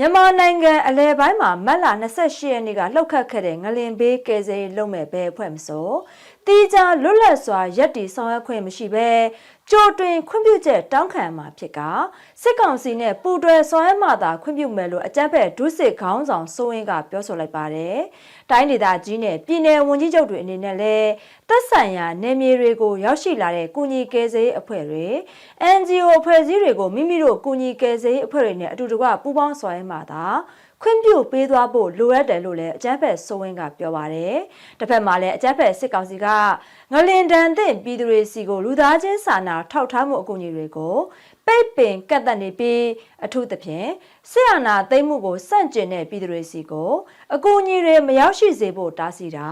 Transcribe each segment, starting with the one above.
မြန်မာနိုင်ငံအလဲပိုင်းမှာမတ်လ28ရက်နေ့ကလှုပ်ခတ်ခဲ့တဲ့ငလင်ဘေးကယ်ဆယ်ရေးလုပ်မဲ့ဘဲအဖွဲ့မစိုးတီးကြလွတ်လပ်စွာရက်တီဆောင်ရွက်ခွင့်မရှိဘဲကြိုတွင်ခွင့်ပြုချက်တောင်းခံမှာဖြစ်ကစစ်ကောင်စီနဲ့ပူးတွဲဆောင်ရွက်မှသာခွင့်ပြုမယ်လို့အကြမ်းဖက်ဒုစစ်ခေါင်းဆောင်စိုးဝင်းကပြောဆိုလိုက်ပါတယ်။ တိုင်းဒေသကြီးနဲ့ပြည်내ဝန်ကြီးချုပ်တွေအနေနဲ့လည်းသက်ဆိုင်ရာနယ်မြေတွေကိုရောက်ရှိလာတဲ့ကုညီကယ်ဆယ်ရေးအဖွဲ့တွေ NGO အဖွဲ့အစည်းတွေကိုမိမိတို့ကုညီကယ်ဆယ်ရေးအဖွဲ့တွေနဲ့အတူတကွပူးပေါင်းဆောင်ရွက်မှသာ ခွင့်ပြုပေးသွားဖို့လိုအပ်တယ်လို့လည်းအကြမ်းဖက်စိုးဝင်းကပြောပါတယ်။တစ်ဖက်မှာလည်းအကြမ်းဖက်စစ်ကောင်စီကငလင်တန်တဲ့ပြည်သူတွေစီကိုလူသားချင်းစာနာထောက်ထားမှုအကူအညီတွေကိုပိတ်ပင်ကတ်တက်နေပြီးအထူးသဖြင့်ဆီယနာသိမ့်မှုကိုစန့်ကျင်တဲ့ပြည်သူတွေစီကိုအကူအညီတွေမရောက်ရှိစေဖို့တားဆီးတာ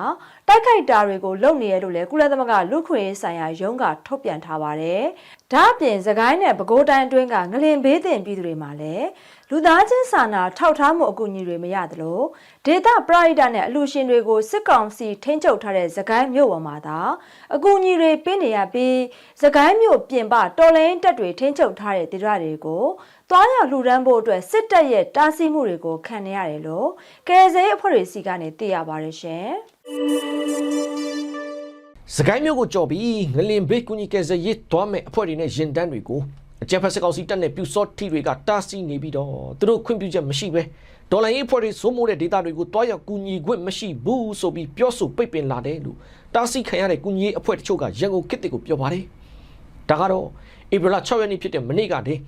တိုက်ခိုက်တာတွေကိုလုပ်နေရလို့လည်းကုလသမဂ္ဂလူခွင့်ရေးဆိုင်ရာရုံးကထုတ်ပြန်ထားပါတယ်။ ဒါ့အပြင်သခိုင်းနဲ့ပဲခူးတိုင်းအတွင်းကငလင်ဘေးတင်ပြည်သူတွေမှာလည်းလူသားချင်းစာနာထောက်ထားမှုအကူအညီတွေမရသလိုဒေတာပရိုက်တာနဲ့အလူရှင်တွေကိုစစ်ကောင်စီထိန်းချုပ်ထားတဲ့သခိုင်းမြို့ပေါ်မှာသာအကူအညီတွေပေးနေရပြီးသခိုင်းမြို့ပြင်ပတော်လိုင်းတက်တွေထိန်းချုပ်ထားတဲ့ဒေသတွေကိုသွားရောက်လှူဒန်းဖို့အတွက်စစ်တပ်ရဲ့တားဆီးမှုတွေကိုခံနေရတယ်လို့ကယ်ဆယ်ရေးအဖွဲ့တွေစီကနေသိရပါတယ်ရှင်။ စကိုင်းမျိုးကိုကြော်ပြီးငလင်ဘေးကူညီကယ်ဆယ်ရေးသွားမဲ့အဖွဲ့တွေနဲ့ရင်တန်းတွေကိုအကြံဖက်စကောက်စီတက်တဲ့ပြူစောထီတွေကတားဆီးနေပြီးတော့သူတို့ခွင့်ပြုချက်မရှိပဲဒေါ်လာရေးအဖွဲ့တွေစိုးမိုးတဲ့ဒေတာတွေကိုတွားရောက်ကူညီခွင့်မရှိဘူးဆိုပြီးပြောဆိုပိတ်ပင်လာတယ်လို့တားဆီးခံရတဲ့ကူညီရေးအဖွဲ့တချို့ကရန်ကုန်ခေတ်တစ်ကိုပြောပါတယ်ဒါကတော့ဧပြီလ6ရက်နေ့ဖြစ်တဲ့မနေ့ကတည်း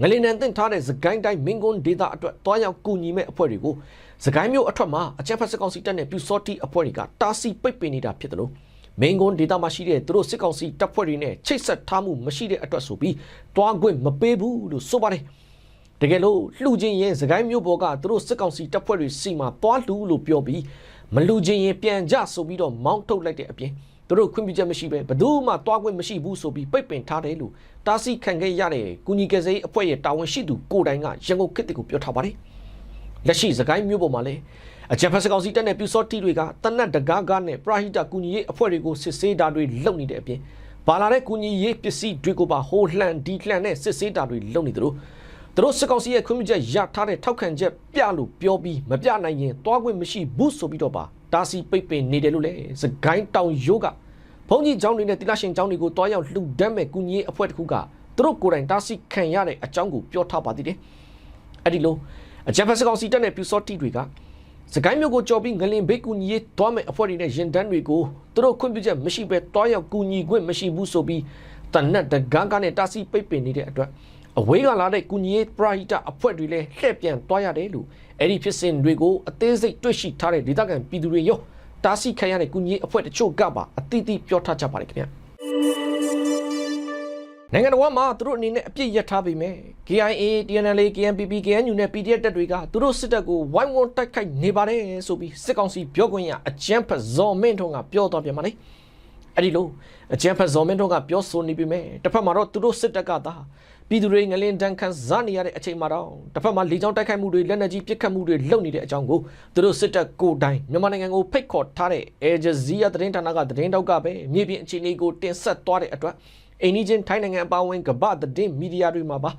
ငလင်နန်တင်ထားတဲ့စကိုင်းတိုင်းမင်းကွန်းဒေတာအတွက်တွားရောက်ကူညီမဲ့အဖွဲ့တွေကိုစကိုင်းမျိုးအထက်မှာအကြံဖက်စကောက်စီတက်တဲ့ပြူစောထီအဖွဲ့တွေကတားဆီးပိတ်ပင်နေတာဖြစ်တယ်လို့ မင်းကွန်းဒေတာမှာရှိတဲ့သူတို့စစ်ကောင်စီတပ်ဖွဲ့တွေနဲ့ချိတ်ဆက်ထားမှုမရှိတဲ့အတွက်ဆိုပြီးတွားခွင့်မပေးဘူးလို့ဆိုပါတယ်တကယ်လို့လှူချင်းရင်စကိုင်းမျိုးပေါ်ကသူတို့စစ်ကောင်စီတပ်ဖွဲ့တွေစီမှာတွားလူလို့ပြောပြီးမလှူချင်းရင်ပြန်ကြဆိုပြီးတော့မောင်းထုတ်လိုက်တဲ့အပြင်သူတို့ခွင့်ပြုချက်မရှိပဲဘယ်သူမှတွားခွင့်မရှိဘူးဆိုပြီးပိတ်ပင်ထားတယ်လို့တားဆီးခံခဲ့ရတဲ့ကုညီကယ်ဆယ်ရေးအဖွဲ့ရဲ့တာဝန်ရှိသူကိုယ်တိုင်ကရန်ကုန်ခေတ်တစ်ကိုပြောထားပါတယ်လက်ရှိစကိုင်းမျိုးပေါ်မှာလည်း အကြံဖက်စကောင်စီတက်တဲ့ပြူစောတီတွေကတနတ်တကားကားနဲ့ပရာဟိတကူညီရေးအဖွဲ့တွေကိုစစ်ဆေးတာတွေလုပ်နေတဲ့အပြင်ဘာလာတဲ့ကူညီရေးပစ္စည်းတွေကိုပါဟိုလှန်ဒီလှန်နဲ့စစ်ဆေးတာတွေလုပ်နေသလိုသူတို့စစ်ကောင်စီရဲ့ခွင့်ပြုချက်ရထားတဲ့ထောက်ခံချက်ပြလို့ပြောပြီးမပြနိုင်ရင်တွားခွင့်မရှိဘူးဆိုပြီးတော့ပါတာစီပိတ်ပင်နေတယ်လို့လေစကိုင်းတောင်ရိုးကဘုန်းကြီးကျောင်းတွေနဲ့တိလရှင်ကျောင်းတွေကိုတွားရောက်လှူဒန်းမဲ့ကူညီရေးအဖွဲ့တစ်ခုကသူတို့ကိုယ်တိုင်တာစီခံရတဲ့အကြောင်းကိုပြောထားပါသေးတယ်အဲ့ဒီလိုအကြံဖက်စကောင်စီတက်တဲ့ပြူစောတီတွေက စကိုင်းမြို့ကိုကြော်ပြီးငလင်ဘေးကူညီရေးတွားမဲ့အဖွဲ့တွေနဲ့ရင်တန်းတွေကိုသူတို့ခွင့်ပြုချက်မရှိဘဲတွားရောက်ကူညီခွင့်မရှိဘူးဆိုပြီးတနတ်တကားကားနဲ့တာစီပိတ်ပင်နေတဲ့အတွက်အဝေးကလာတဲ့ကူညီရေးပရာဟိတအဖွဲ့တွေလည်းလှည့်ပြန်တွားရတယ်လို့အဲ့ဒီဖြစ်စဉ်တွေကိုအသေးစိတ်တွေ့ရှိထားတဲ့ဒေသခံပြည်သူတွေရောတာစီခံရတဲ့ကူညီရေးအဖွဲ့တချို့ကပါအတိအသပြောထားကြပါတယ်ခင်ဗျာ နိုင်ငံတော်မှာသူတို့အနေနဲ့အပြစ်ရထားပေမဲ့ KIA, TNLA, KNPP, KNU နဲ့ PDF တပ်တွေကသူတို့စစ်တပ်ကိုဝိုင်းဝန်းတိုက်ခိုက်နေပါတယ်ဆိုပြီးစစ်ကောင်စီပြောခွင့်ရအကြမ်းဖက်ဇော်မင်းထွန်းကပြောတော့ပြန်ပါလေအဲ့ဒီလိုအကြမ်းဖက်ဇော်မင်းထွန်းကပြောဆိုနေပြီမဲ့တစ်ဖက်မှာတော့သူတို့စစ်တပ်ကသာပြည်သူတွေငလင်တန်းခန်းဇာနေရတဲ့အချိန်မှာတော့တစ်ဖက်မှာလေကြောင်းတိုက်ခိုက်မှုတွေလက်နက်ကြီးပစ်ခတ်မှုတွေလုပ်နေတဲ့အကြောင်းကိုသူတို့စစ်တပ်ကိုယ်တိုင်မြန်မာနိုင်ငံကိုဖိတ်ခေါ်ထားတဲ့ Al Jazeera သတင်းဌာနကသတင်းတောက်ကပဲမြေပြင်အခြေအနေကိုတင်ဆက်သွားတဲ့အတွက် အိန္ဒိချင်းထိုင်းနိုင်ငံအပါအဝင်ကမ္ဘာသတင်းမီဒီယာတွေမှာပါ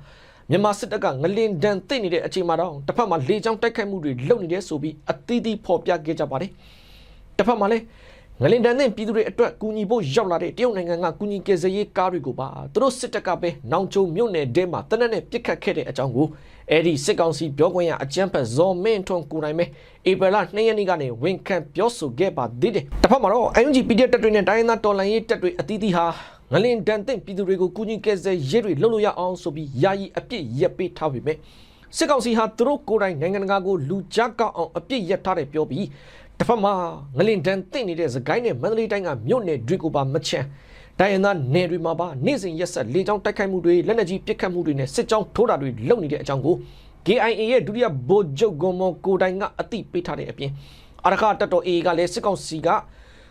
မြန်မာစစ်တပ်ကငလင်ဒန်သိနေတဲ့အချိန်မှာတော့တစ်ဖက်မှာလေကြောင်းတိုက်ခိုက်မှုတွေလုပ်နေတယ်ဆိုပြီးအသီးသီးဖော်ပြခဲ့ကြပါတယ်တစ်ဖက်မှာလည်းငလင်ဒန်နဲ့ပြည်သူတွေအတွက်ကူညီဖို့ရောက်လာတဲ့တရုတ်နိုင်ငံကကူညီကယ်ဆယ်ရေးကားတွေကိုပါသူတို့စစ်တပ်ကပဲနောင်ချုံမြို့နယ်တဲမှာတနက်နဲ့ပြစ်ခတ်ခဲ့တဲ့အကြောင်းကိုအဲ့ဒီစစ်ကောင်စီပြောခွင့်ရအကြမ်းဖက်ဇော်မင်းထွန်းကိုယ်တိုင်ပဲဧပြီလ2ရက်နေ့ကနေဝန်ခံပြောဆိုခဲ့ပါသေးတယ်တစ်ဖက်မှာတော့ UNG PDF တပ်တွေနဲ့တိုင်းရင်းသားတော်လှန်ရေးတပ်တွေအသီးသီးဟာ ငလင်ဒန်တဲ့ပြည်သူတွေကိုကူညီကယ်ဆယ်ရေးတွေလုပ်လို့ရအောင်ဆိုပြီးယာယီအပြစ်ရက်ပေးထားပြီမဲ့စစ်ကောင်စီဟာသူတို့ကိုယ်တိုင်နိုင်ငံတကာကိုလူကြားကောက်အောင်အပြစ်ရက်ထားတယ်ပြောပြီးတစ်ဖက်မှာငလင်ဒန်တဲ့နေတဲ့စကိုင်းနဲ့မန္တလေးတိုင်းကမြို့နယ်တွေကိုပါမချမ်းတိုင်းရင်းသားနယ်တွေမှာပါနေ့စဉ်ရက်ဆက်လေကြောင်းတိုက်ခိုက်မှုတွေလက်နက်ကြီးပစ်ခတ်မှုတွေနဲ့စစ်ကြောင်းထိုးတာတွေလုပ်နေတဲ့အကြောင်းကို KIA ရဲ့ဒုတိယဗိုလ်ချုပ်ဂွန်မော်ကိုတိုင်ကအသိပေးထားတဲ့အပြင်အရခတပ်တော် AA ကလည်းစစ်ကောင်စီက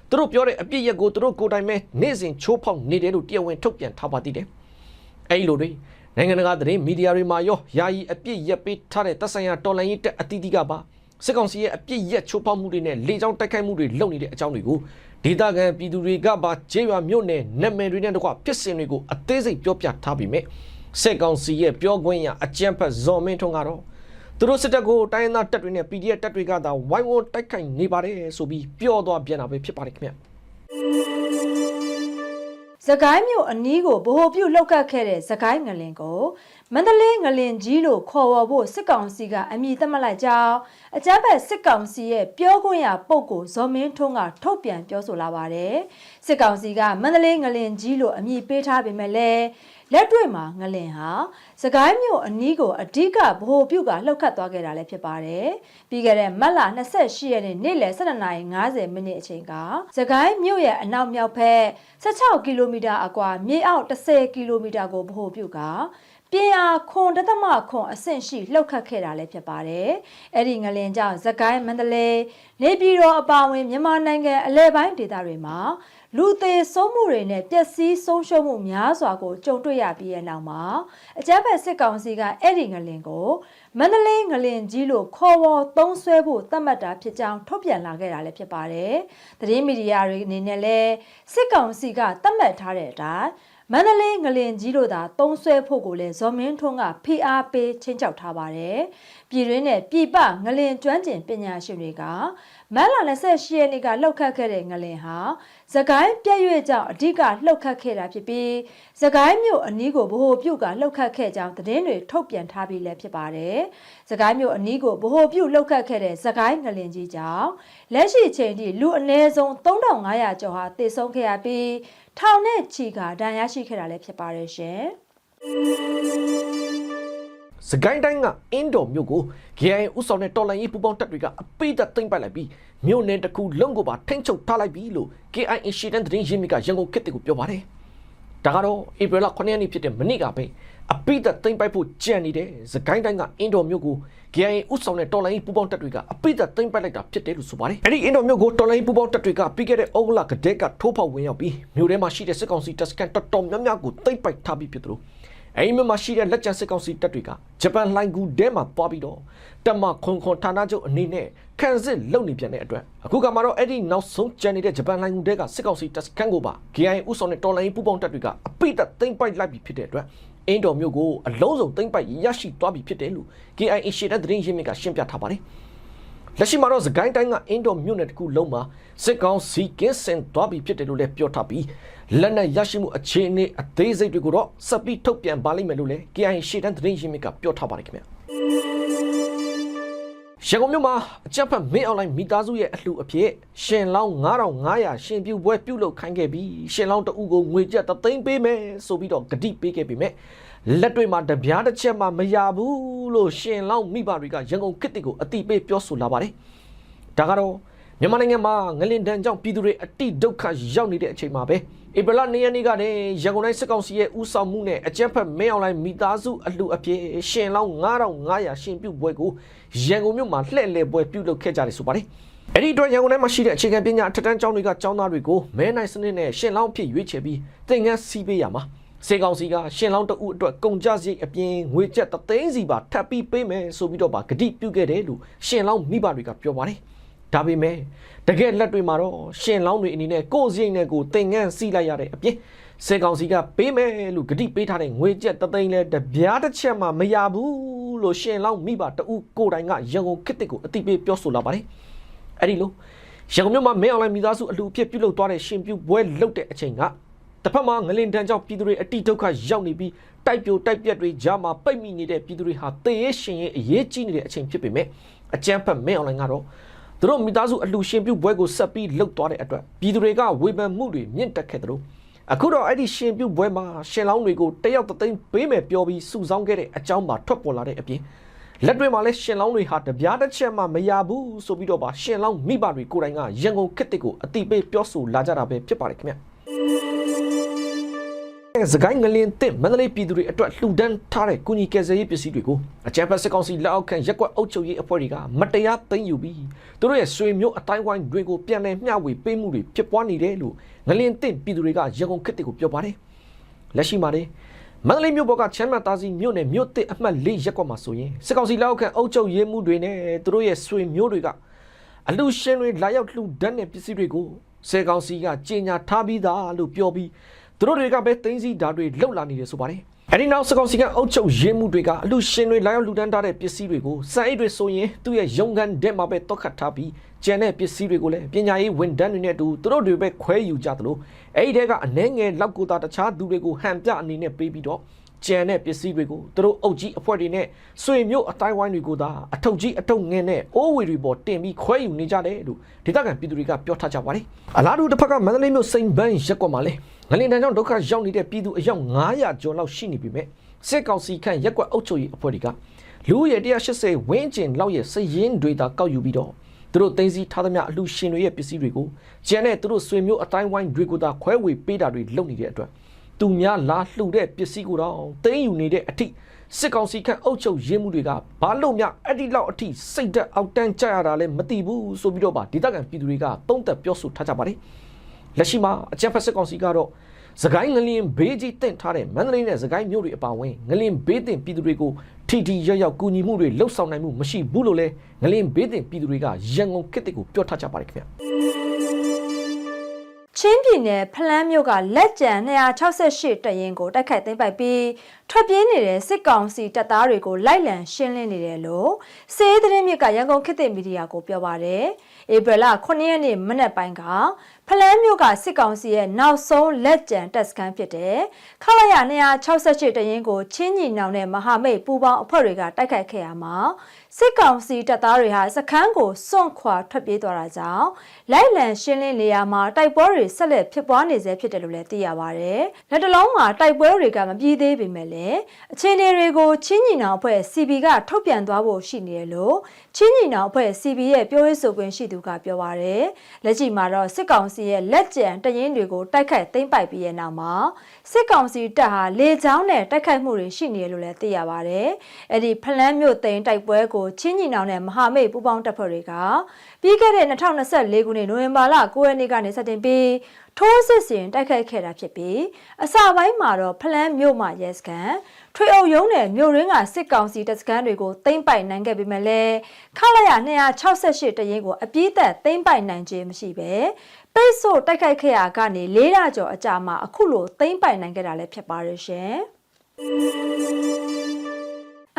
သူတို့ပြောတဲ့အပြစ်ရက်ကိုသူတို့ကိုယ်တိုင်ပဲနေ့စဉ်ချိုးဖောက်နေတယ်လို့တရားဝင်ထုတ်ပြန်ထားပါသေးတယ်။အဲဒီလိုတွေနိုင်ငံတကာသတင်းမီဒီယာတွေမှာရောယာယီအပြစ်ရက်ပေးထားတဲ့တပ်ဆိုင်ရာတော်လှန်ရေးတပ်အသီးသီးကပါစစ်ကောင်စီရဲ့အပြစ်ရက်ချိုးဖောက်မှုတွေနဲ့လေကြောင်းတိုက်ခိုက်မှုတွေလုပ်နေတဲ့အကြောင်းတွေကိုဒေသခံပြည်သူတွေကပါကျေးရွာမြို့နယ်နာမည်တွေနဲ့တကွဖြစ်စဉ်တွေကိုအသေးစိတ်ပြောပြထားပြီးမြဲစစ်ကောင်စီရဲ့ပြောခွင့်ရအကြံဖက်ဇော်မင်းထွန်းကတော့ သူတို့စစ်တပ်ကိုတိုင်းရင်းသားတပ်တွေနဲ့ PDF တပ်တွေကသာဝိုင်းဝန်းတိုက်ခိုက်နေပါတယ်ဆိုပြီးပြောသွားပြန်တာပဲဖြစ်ပါတယ်ခင်ဗျစကိုင်းမြို့အနီးကိုဗဟိုပြုလှုပ်ခတ်ခဲ့တဲ့စကိုင်းငလင်ကိုမန္တလေးငလင်ကြီးလို့ခေါ်ဝေါ်ဖို့စစ်ကောင်စီကအမည်သတ်မှတ်လိုက်ကြောင်းအကြမ်းဖက်စစ်ကောင်စီရဲ့ပြောခွင့်ရပုဂ္ဂိုလ်ဇော်မင်းထွန်းကထုတ်ပြန်ပြောဆိုလာပါတယ်စစ်ကောင်စီကမန္တလေးငလင်ကြီးလို့အမည်ပေးထားပေမဲ့လည်းလက်တွေ့မှာငလင်ဟာစကိုင်းမြို့အနီးကိုအဓိကဗဟိုပြုကလှုပ်ခတ်သွားခဲ့တာလည်းဖြစ်ပါတယ်ပြီးခဲ့တဲ့မတ်လ28ရက်နေ့နေ့လယ်12:50မိနစ်အချိန်ကစကိုင်းမြို့ရဲ့အနောက်မြောက်ဘက်16ကီလိုမီတာအကွာမြေအောက်10ကီလိုမီတာကိုဗဟိုပြုက ပြင်းအားခွန်တသမခွန်အဆင့်ရှိလှုပ်ခတ်ခဲ့တာလည်းဖြစ်ပါတယ်။အဲ့ဒီငလင်ကြောင့်သကိုင်းမန္တလေးနေပြည်တော်အပါအဝင်မြန်မာနိုင်ငံအလဲပိုင်းဒေသတွေမှာလူသေးဆုံးမှုတွေနဲ့ပျက်စီးဆုံးရှုံးမှုများစွာကိုကြုံတွေ့ရပြီးတဲ့နောက်မှာအကြမ်းဖက်စစ်ကောင်စီကအဲ့ဒီငလင်ကိုမန္တလေးငလင်ကြီးလို့ခေါ်ဝေါ်သုံးဆွဲဖို့သတ်မှတ်တာဖြစ်ကြောင်းထုတ်ပြန်လာခဲ့တာလည်းဖြစ်ပါတယ်။သတင်းမီဒီယာတွေအနေနဲ့လည်းစစ်ကောင်စီကသတ်မှတ်ထားတဲ့အတိုင်း မန္တလေးငလင်ကြီးတို့သာတုံးဆွဲဖို့ကိုလည်းဇော်မင်းထွန်းကဖိအားပေးချင်းချောက်ထားပါတယ်။ပြည်တွင်းနဲ့ပြည်ပငလင်ကျွမ်းကျင်ပညာရှင်တွေကမတ်လ28ရက်နေ့ကလှုပ်ခတ်ခဲ့တဲ့ငလင်ဟာသကိုင်းပြည့်ရွေ့ကြောင့်အဓိကလှုပ်ခတ်ခဲ့တာဖြစ်ပြီးသကိုင်းမြို့အနီးကိုဗဟိုပြုကလှုပ်ခတ်ခဲ့ကြောင်းသတင်းတွေထုတ်ပြန်ထားပြီးလည်းဖြစ်ပါတယ်။သကိုင်းမြို့အနီးကိုဗဟိုပြုလှုပ်ခတ်ခဲ့တဲ့သကိုင်းငလင်ကြီးကြောင့်လက်ရှိချိန်ထိလူအနည်းဆုံး3500ကျော်ဟာသေဆုံးခဲ့ရပြီး ထောင်နဲ့ချီကဒဏ်ရာရှိခဲ့တာလည်းဖြစ်ပါတယ်ရှင်။စကိုင်းတိုင်းကအင်းတော်မြို့ကို KIA ဥဆောင်တဲ့တော်လိုင်းရေးပူပေါင်းတပ်တွေကအပိတ်သက်သိမ်းပိုက်လိုက်ပြီးမြို့နယ်တစ်ခုလုံးကိုပါထိန်းချုပ်ထားလိုက်ပြီလို့ KIA ရှီတန်သတင်းရင်းမြစ်ကရန်ကုန်ခေတ်ကိုပြောပါတယ်။ဒါကတော့ဧပြီလ9ရက်နေ့ဖြစ်တဲ့မနေ့ကပဲအပိတ်သက်သိမ်းပိုက်ဖို့ကြံနေတဲ့စကိုင်းတိုင်းကအင်းတော်မြို့ကို KIA ဥဆောင်တဲ့တော်လိုင်းရေးပူပေါင်းတပ်တွေကအပိတ်သက်သိမ်းပိုက်လိုက်တာဖြစ်တယ်လို့ဆိုပါတယ်။အဲ့ဒီအင်းတော်မြို့ကိုတော်လိုင်းရေးပူပေါင်းတပ်တွေကပြီးခဲ့တဲ့ဩဂုတ်လကတည်းကထိုးဖောက်ဝင်ရောက်ပြီးမြို့ထဲမှာရှိတဲ့စစ်ကောင်စီတပ်စခန်းတော်တော်များများကိုသိမ်းပိုက်ထားပြီးဖြစ်တယ်လို့အဲ့ဒီမြို့မှာရှိတဲ့လက်ကျန်စစ်ကောင်စီတပ်တွေကဂျပန်လိုင်ဂူတဲမှာပွားပြီးတော့တမခွန်ခွန်ဌာနချုပ်အနေနဲ့ခန်းစစ်လုံနေပြန်တဲ့အတွက်အခုကမှတော့အဲ့ဒီနောက်ဆုံးကျန်နေတဲ့ဂျပန်လိုင်ဂူတဲကစစ်ကောင်စီတပ်စခန်းကိုပါ KIA ဥဆောင်တဲ့တော်လိုင်းပူပေါင်းတပ်တွေကအပိတ်သက်သိမ်းပိုက်လိုက်ပြီးဖြစ်တဲ့အတွက် အင်းတော်မြို့ကိုအလုံးစုံသိမ်းပိုက်ရရှိသွားပြီဖြစ်တယ်လို့ KIA ရှေ့တဲ့သတင်းရင်းမြစ်ကရှင်းပြထားပါတယ်လက်ရှိမှာတော့စကိုင်းတိုင်းကအင်းတော်မြို့နယ်တစ်ခုလုံးမှာစစ်ကောင်စီကင်းစင်သွားပြီဖြစ်တယ်လို့လည်းပြောထားပြီးလက်နက်ရရှိမှုအခြေအနေအသေးစိတ်တွေကိုတော့စပ်ပြီးထုတ်ပြန်ပါလိမ့်မယ်လို့လည်း KIA ရှေ့တန်းသတင်းရင်းမြစ်ကပြောထားပါတယ်ခင်ဗျာ ရန်ကုန်မြို့မှာအကြက်ဖက်မင်းအွန်လိုင်းမိသားစုရဲ့အလှူအဖြစ်ရှင်လောင်း9500ရှင်ပြူပွဲပြုလုပ်ခိုင်းခဲ့ပြီးရှင်လောင်းတအုပ်ကိုငွေကျပ်3သိန်းပေးမယ်ဆိုပြီးတော့ဂတိပေးခဲ့ပေမဲ့လက်တွေမှာတပြားတစ်ချက်မှမရဘူးလို့ရှင်လောင်းမိဘတွေကရန်ကုန်ခေတ်တွေကိုအတိပေးပြောဆိုလာပါတယ်ဒါကတော့မြန်မာနိုင်ငံမှာငလင်တန်းကြောင့်ပြည်သူတွေအတိဒုက္ခရောက်နေတဲ့အချိန်မှာပဲ ဧပြီလ2ရက်နေ့ကတည်းရန်ကုန်တိုင်းစစ်ကောင်စီရဲ့ဦးဆောင်မှုနဲ့အကြမ်းဖက်မင်းအွန်လိုင်းမိသားစုအလှအပြည့်ရှင်လောင်း9500ရှင်ပြုတ်ပွဲကိုရန်ကုန်မြို့မှာလှည့်လည်ပွဲပြုလုပ်ခဲ့ကြတယ်ဆိုပါတယ်။အဲ့ဒီအတွက်ရန်ကုန်တိုင်းမှာရှိတဲ့အခြေခံပညာအထက်တန်းကျောင်းတွေကကျောင်းသားတွေကိုမဲနိုင်စနစ်နဲ့ရှင်လောင်းဖြစ်ရွေးချယ်ပြီးသင်ငန်းစီးပေးရမှာစေကောင်စီကရှင်လောင်းတအုပ်အတွက်ကုန်ကြစရိတ်အပြင်ငွေကျပ်3သိန်းစီပါထပ်ပြီးပေးမယ်ဆိုပြီးတော့ပါဂတိပြုခဲ့တယ်လို့ရှင်လောင်းမိဘတွေကပြောပါတယ်။ ဒါပေမဲ့တကယ်လက်တွေမှာတော့ရှင်လောင်းတွေအနေနဲ့ကိုယ်စရိတ်နဲ့ကိုယ်တင်ငန်းစီးလိုက်ရတဲ့အပြင်စေကောင်စီကပေးမယ်လို့ဂတိပေးထားတဲ့ငွေကျပ်တသိန်းလဲတပြားတစ်ချက်မှမရဘူးလို့ရှင်လောင်းမိဘတအုပ်ကိုယ်တိုင်ကရန်ကုန်ခေတ်တစ်ကိုအတိပေးပြောဆိုလာပါတယ်အဲ့ဒီလိုရန်ကုန်မြို့မှာမင်းအွန်လိုင်းမိသားစုအလူအဖြစ်ပြုလုပ်သွားတဲ့ရှင်ပြုပွဲလုပ်တဲ့အချိန်ကတစ်ဖက်မှာငလင်တန်းကြောင့်ပြည်သူတွေအတိဒုက္ခရောက်နေပြီးတိုက်ပြိုတိုက်ပြက်တွေကြားမှာပိတ်မိနေတဲ့ပြည်သူတွေဟာတည်ရရှင်ရဲ့အရေးကြီးနေတဲ့အချိန်ဖြစ်ပေမဲ့အကြမ်းဖက်မင်းအွန်လိုင်းကတော့ သူတို့မိသားစုအလူရှင်ပြုပွဲကိုဆက်ပြီးလှုပ်သွားတဲ့အတွက်ပြည်သူတွေကဝေဖန်မှုတွေမြင့်တက်ခဲ့တယ်လို့အခုတော့အဲ့ဒီရှင်ပြုပွဲမှာရှင်လောင်းတွေကိုတယောက်တစ်သိန်းပေးမယ်ပြောပြီးစုဆောင်းခဲ့တဲ့အကြောင်းပါထွက်ပေါ်လာတဲ့အပြင်လက်တွေမှာလည်းရှင်လောင်းတွေဟာတပြားတစ်ချက်မှမရဘူးဆိုပြီးတော့ပါရှင်လောင်းမိဘတွေကိုယ်တိုင်ကရန်ကုန်ခေတ်တစ်ကိုအတိပေးပြောဆိုလာကြတာပဲဖြစ်ပါတယ်ခင်ဗျ စကိုင်းငလင်းတစ်မန္တလေးပြည်သူတွေအတွက်လှူဒန်းထားတဲ့ကုညီကယ်ဆယ်ရေးပစ္စည်းတွေကိုအကြမ်းဖက်စစ်ကောင်စီလက်အောက်ခံရက်ကွက်အုပ်ချုပ်ရေးအဖွဲ့တွေကမတရားသိမ်းယူပြီးသူတို့ရဲ့ဆွေမျိုးအတိုင်းဝိုင်းတွေကိုပြန်လည်မျှဝေပေးမှုတွေဖြစ်ပွားနေတယ်လို့ငလင်းတစ်ပြည်သူတွေကရန်ကုန်ခေတ်တစ်ကိုပြောပါတယ်လက်ရှိမှာလေမန္တလေးမြို့ပေါ်ကချမ်းမြသားစီမြို့နယ်မြို့တစ်အမှတ်၄ရက်ကွက်မှာဆိုရင်စစ်ကောင်စီလက်အောက်ခံအုပ်ချုပ်ရေးမှုတွေနဲ့သူတို့ရဲ့ဆွေမျိုးတွေကအလူရှင်တွေလာရောက်လှူဒန်းတဲ့ပစ္စည်းတွေကိုစေကောင်စီကကြေညာထားပြီးသားလို့ပြောပြီး သူတို့တွေကပဲတင်းစီဓာတ်တွေလှုပ်လာနေတယ်ဆိုပါတယ်အဲဒီနောက်စကောင်စီကအုပ်ချုပ်ရေးမှုတွေကအလူရှင်တွေလာရောက်လူတန်းထားတဲ့ပစ္စည်းတွေကိုစံအိတ်တွေဆိုရင်သူ့ရဲ့ရုံကန်တဲ့မှာပဲတောက်ခတ်ထားပြီးကျန်တဲ့ပစ္စည်းတွေကိုလည်းပညာရေးဝန်ထမ်းတွေနဲ့အတူသူတို့တွေပဲခွဲယူကြသလိုအဲဒီတဲကအနှဲငယ်လောက်ကိုသာတခြားသူတွေကိုဟန်ပြအနေနဲ့ပေးပြီးတော့ ကျန်တဲ့ပစ္စည်းတွေကိုသူတို့အုပ်ကြီးအဖွဲ့တွေနဲ့ဆွေမျိုးအတိုင်းဝိုင်းတွေကိုသာအထုပ်ကြီးအထုပ်ငင်းနဲ့အိုးဝေတွေပေါ်တင်ပြီးခွဲယူနေကြတယ်လို့ဒေသခံပြည်သူတွေကပြောထားကြပါတယ်အလားတူတစ်ဖက်ကမန္တလေးမြို့စိန်ပန်းရက်ကွက်မှာလည်းငလင်တန်းကြောင့်ဒုက္ခရောက်နေတဲ့ပြည်သူအယောက်900ကျော်လောက်ရှိနေပြီမဲ့စစ်ကောင်စီခန့်ရက်ကွက်အုပ်ချုပ်ရေးအဖွဲ့တွေကလူဦးရေ180ဝန်းကျင်လောက်ရဲ့စည်ရင်းတွေသာကောက်ယူပြီးတော့သူတို့သိမ်းဆည်းထားသမျှအလူရှင်တွေရဲ့ပစ္စည်းတွေကိုကျန်တဲ့သူတို့ဆွေမျိုးအတိုင်းဝိုင်းတွေကိုသာခွဲဝေပေးတာတွေလုပ်နေတဲ့အတွက် သူများလာလှူတဲ့ပစ္စည်းကိုတော့သိမ်းယူနေတဲ့အထိစစ်ကောင်စီခန့်အုပ်ချုပ်ရေးမှုတွေကဘာလို့များအဲ့ဒီလောက်အထိစိတ်သက်အောက်တန်းကြရတာလဲမသိဘူးဆိုပြီးတော့ပါဒေသခံပြည်သူတွေကသုံးသက်ပြောဆိုထားကြပါတယ်လက်ရှိမှာအကြံဖက်စစ်ကောင်စီကတော့စကိုင်းငလင်ဘေးကြီးတင့်ထားတဲ့မန္တလေးနဲ့စကိုင်းမြို့တွေအပါအဝင်ငလင်ဘေးတင်ပြည်သူတွေကိုထီထီရောက်ရောက်ကူညီမှုတွေလှုပ်ဆောင်နိုင်မှုမရှိဘူးလို့လဲငလင်ဘေးတင်ပြည်သူတွေကရန်ကုန်ခေတ်ကိုပြောထားကြပါတယ်ခင်ဗျာ ချင်းပြည်နယ်ဖလန်းမြို့ကလက်ကျန်268တရင်ကိုတိုက်ခိုက်သိမ်းပိုက်ပြီးထွက်ပြေးနေတဲ့စစ်ကောင်စီတပ်သားတွေကိုလိုက်လံရှင်းလင်းနေတယ်လို့စေးသတင်းမြစ်ကရန်ကုန်ခေတ်သစ်မီဒီယာကိုပြောပါတယ်။ဧပြီလ9ရက်နေ့မနက်ပိုင်းကဖလန်းမြို့ကစစ်ကောင်စီရဲ့နောက်ဆုံးလက်ကျန်တပ်စခန်းဖြစ်တဲ့ခလာရ268တရင်ကိုချင်းညီနောင်နဲ့မဟာမိတ်ပူးပေါင်းအဖွဲ့တွေကတိုက်ခိုက်ခဲ့ရမှာ စစ်ကောင်စီတပ်သားတွေဟာစခန်းကိုစွန့်ခွာထွက်ပြေးသွားတာကြောင့်လိုက်လံရှင်းလင်းနေရမှာတိုက်ပွဲတွေဆက်လက်ဖြစ်ပွားနေဆဲဖြစ်တယ်လို့လည်းသိရပါဗျ။လက်တလုံးမှာတိုက်ပွဲတွေကမပြေးသေးပေမဲ့လည်းအခြေအနေတွေကိုချင်းညီနောင်အဖွဲ့ CB ကထုတ်ပြန်သွားဖို့ရှိနေတယ်လို့ချင်းညီနောင်အဖွဲ့ CB ရဲ့ပြောရေးဆိုခွင့်ရှိသူကပြောပါဗျ။လက်ရှိမှာတော့စစ်ကောင်စီရဲ့လက်ကျန်တရင်တွေကိုတိုက်ခိုက်သိမ်းပိုက်ပြီးတဲ့နောက်မှာစစ်ကောင်စီတပ်ဟာလေကြောင်းနဲ့တိုက်ခိုက်မှုတွေရှိနေတယ်လို့လည်းသိရပါဗျ။အဲ့ဒီဖလန်းမြို့သိမ်းတိုက်ပွဲကိုချင်းညီနောင်နဲ့မဟာမိတ်ပူးပေါင်းတပ်ဖွဲ့တွေကပြီးခဲ့တဲ့2024ခုနှစ်နိုဝင်ဘာလ9ရက်နေ့ကနေစတင်ပြီးထိုးစစ်ဆင်တိုက်ခိုက်ခဲ့တာဖြစ်ပြီးအစပိုင်းမှာတော့ဖလန်းမြို့မှာရဲစခန်းထွေအုပ်ရုံးနဲ့မြို့ရင်းကစစ်ကောင်စီတပ်စခန်းတွေကိုသိမ်းပိုက်နိုင်ခဲ့ပေမဲ့လည်းခလာရ268တရင်ကိုအပြည့်သက်သိမ်းပိုက်နိုင်ခြင်းမရှိပဲပိတ်ဆို့တိုက်ခိုက်ခဲ့ရကနေ၄လကျော်အကြာမှာအခုလိုသိမ်းပိုက်နိုင်ခဲ့တာလည်းဖြစ်ပါရဲ့ရှင်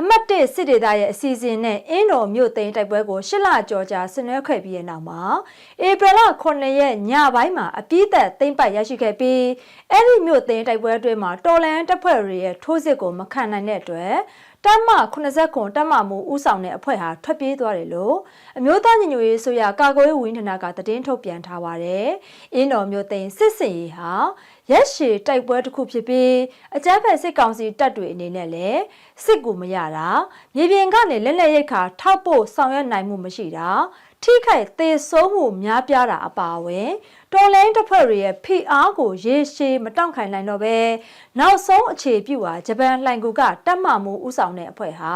အမတ်တစ်စစ်ဒေသရဲ့အစီအစဉ်နဲ့အင်းတော်မြို့သိမ်းတိုက်ပွဲကိုရှစ်လကျော်ကြာဆင်နွှဲခဲ့ပြီးတဲ့နောက်မှာဧပြီလ9ရက်ညပိုင်းမှာအပြည့်သက်သိမ်းပိုက်ရရှိခဲ့ပြီးအဲ့ဒီမြို့သိမ်းတိုက်ပွဲအတွင်းမှာတော်လန်တပ်ဖွဲ့တွေရဲ့ထိုးစစ်ကိုမခံနိုင်တဲ့အတွက်တမ္မ89တမ္မမူဥဆောင်တဲ့အဖွဲ့ဟာထွက်ပြေးသွားတယ်လို့အမျိုးသားညီညွတ်ရေးဆိုရကာကွယ်ရေးဝန်ထမ်းကသတင်းထုတ်ပြန်ထားပါတယ်။အင်းတော်မျိုးသိန်းစစ်စင်ရေးဟာ ရက်ရှည်တိုက်ပွဲတစ်ခုဖြစ်ပြီးအကြမ်းဖက်စစ်ကောင်စီတပ်တွေအနေနဲ့လည်းစစ်ကူမရတာမြေပြင်ကနေလက်လက်ရိတ်ခါထောက်ဖို့ဆောင်ရွက်နိုင်မှုမရှိတာထိခိုက်သေးဆုံးမှုများပြားတာအပါအဝင် တော်လိုင်းတပ်ဖွဲ့တွေရဲ့ဖိအားကိုရေရှည်မတောင့်ခံနိုင်တော့ပဲနောက်ဆုံးအခြေပြုဟာဂျပန်လှိုင်ကူကတပ်မမှုဥဆောင်တဲ့အဖွဲ့ဟာ